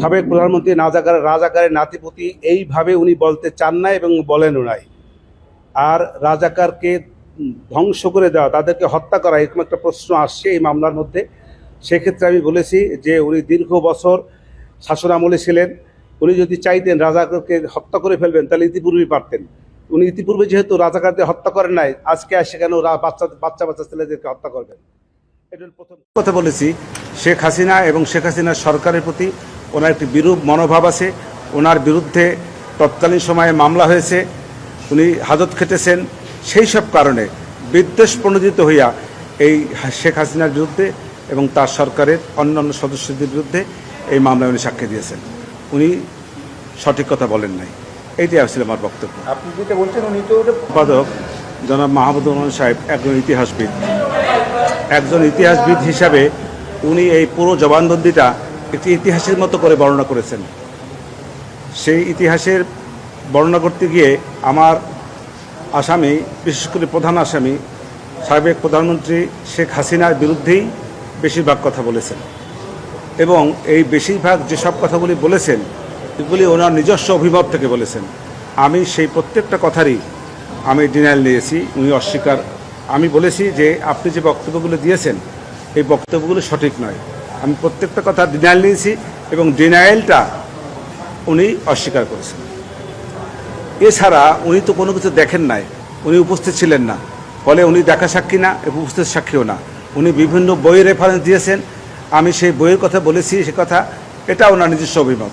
সাবেক প্রধানমন্ত্রী রাজাকার রাজাকারের নাতিপতি এইভাবে উনি বলতে চান না এবং বলেনও নাই। আর রাজাকারকে ধ্বংস করে দেওয়া, তাদেরকে হত্যা করা, এরকম একটা প্রশ্ন আসছে এই মামলার মধ্যে। সেক্ষেত্রে আমি বলেছি যে উনি দীর্ঘ বছর শাসন আমলে ছিলেন। উনি যদি চাইতেন রাজাকারকে হত্যা করে ফেলবেন, তাহলে ইতিপূর্বেই পারতেন। উনি ইতিপূর্বে যেহেতু রাজাকারদের হত্যা করেন নাই, আজকে আসে কেন বাচ্চা বাচ্চা বাচ্চা ছেলেদেরকে হত্যা করবেন। এটা প্রথম কথা বলেছি। শেখ হাসিনা এবং শেখ হাসিনার সরকারের প্রতি ওনার একটি বিরূপ মনোভাব আছে। ওনার বিরুদ্ধে তৎকালীন সময়ে মামলা হয়েছে। উনি হাজত খেটেছেন। সেই সব কারণে বিদ্বেষ প্রণোদিত হইয়া এই শেখ হাসিনার বিরুদ্ধে এবং তার সরকারের অন্যান্য সদস্যদের বিরুদ্ধে এই মামলায় উনি সাক্ষী দিয়েছেন। উনি সঠিক কথা বলেন নাই। এইটাই আসলে আমার বক্তব্য। আপনি যেটা বলছেন উনি তো সম্পাদক জনাব মাহমুদুর রহমান সাহেব একজন ইতিহাসবিদ। একজন ইতিহাসবিদ হিসাবে উনি এই পুরো জবানবন্দিটা একটি ইতিহাসের মতো করে বর্ণনা করেছেন। সেই ইতিহাসের বর্ণনা করতে গিয়ে আমার আসামি, বিশেষ করে প্রধান আসামি, সাবেক প্রধানমন্ত্রী শেখ হাসিনার বিরুদ্ধেই বেশিরভাগ কথা বলেছেন এবং এই বেশিরভাগ যেসব কথাগুলি বলেছেন, এগুলি ওনার নিজস্ব অভিমত থেকে বলেছেন। আমি সেই প্রত্যেকটা কথারই আমি ডিনাইল নিয়েছি, উনি অস্বীকার আমি বলেছি যে আপনি যে বক্তব্যগুলো দিয়েছেন, এই বক্তব্যগুলো সঠিক নয়। আমি প্রত্যেকটা কথা ডিনাইল নিয়েছি এবং ডিনাইলটা উনি অস্বীকার করেছেন। এছাড়া উনি তো কোনো কিছু দেখেন নাই, উনি উপস্থিত ছিলেন না। ফলে উনি দেখা সাক্ষী না এবং উপস্থিত সাক্ষীও না। উনি বিভিন্ন বইয়ের রেফারেন্স দিয়েছেন। আমি সেই বইয়ের কথা বলেছি, সে কথা, এটা ওনার নিজস্ব অভিমত।